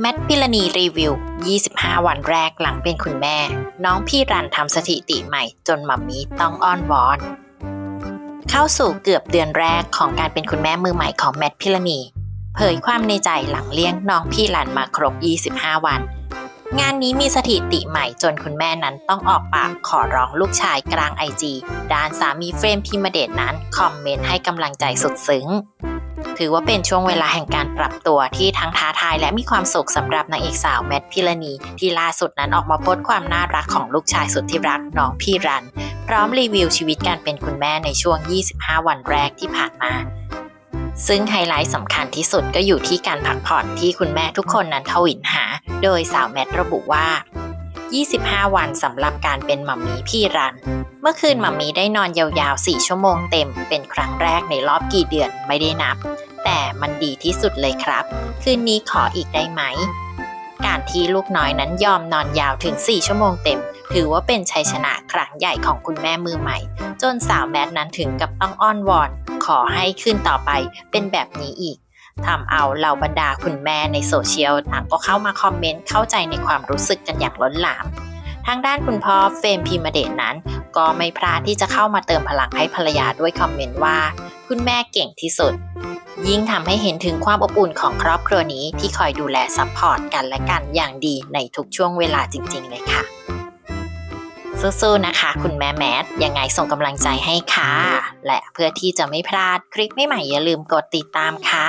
แมทพิลานีรีวิว 25 วันแรกหลังเป็นคุณแม่ น้องพี่รันทำสถิติใหม่จนมัมมี่ต้องอ้อนวอน เข้าสู่เกือบเดือนแรกของการเป็นคุณแม่มือใหม่ของแมทพิลานีเผยความในใจหลังเลี้ยงน้องพี่รันมาครบ 25 วัน งานนี้มีสถิติใหม่จนคุณแม่นั้นต้องออกปากขอร้องลูกชายกลางไอจีด้านสามีเฟรมพิมเดชนั้นคอมเมนต์ให้กำลังใจสุดซึ้ง ถือว่าเป็นช่วงเวลาแห่งการปรับตัวที่ทั้งท้าทายและมีความสุขสำหรับนางเอกสาวแมทพิลานีที่ล่าสุดนั้นออกมาโพสต์ความน่ารักของลูกชายสุดที่รักน้องพี่รัน พร้อมรีวิวชีวิตการเป็นคุณแม่ในช่วง 25 วันแรกที่ผ่านมา ซึ่งไฮไลท์สำคัญที่สุดก็อยู่ที่การพักผ่อนที่คุณแม่ทุกคนนั้นทวินหา โดยสาวแมทระบุว่า 25 วันสำหรับการเป็นมัมมี่พี่รัน เมื่อคืนมัมมี่ได้นอนยาวๆ 4 ชั่วโมงเต็ม เป็นครั้งแรกในรอบกี่เดือนไม่ได้นับ แต่มันดีที่สุดเลยครับ คืนนี้ขออีกได้ไหม การที่ลูกน้อยนั้นยอมนอนยาวถึง 4 ชั่วโมงเต็ม ถือว่าเป็นชัยชนะครั้งใหญ่ของคุณแม่มือใหม่ จนสาวแมทนั้นถึงกับต้องอ้อนวอน ขอให้ขึ้นต่อไปเป็นแบบนี้อีก ทำเอาเหล่าบรรดาคุณแม่ในโซเชียลต่างก็เข้ามาคอมเมนต์เข้าใจในความรู้สึกกันอย่างล้นหลาม ทางด้านคุณพ่อเฟรมพิมเดชนั้น ก็ไม่พลาดที่จะเข้ามาเติมพลังให้ภรรยาด้วยคอมเมนต์ว่า คุณแม่เก่งที่สุด ยิ่งทำให้เห็นถึงความอบอุ่นของครอบครัวนี้ที่คอยดูแลซัพพอร์ตกันและกันอย่างดีในทุกช่วงเวลาจริง ๆ เลยค่ะ สู้ๆนะคะ คุณแม่แมทยังไงส่งกำลังใจให้ค่ะ และเพื่อที่จะไม่พลาดคลิปใหม่ๆอย่าลืมกดติดตามค่ะ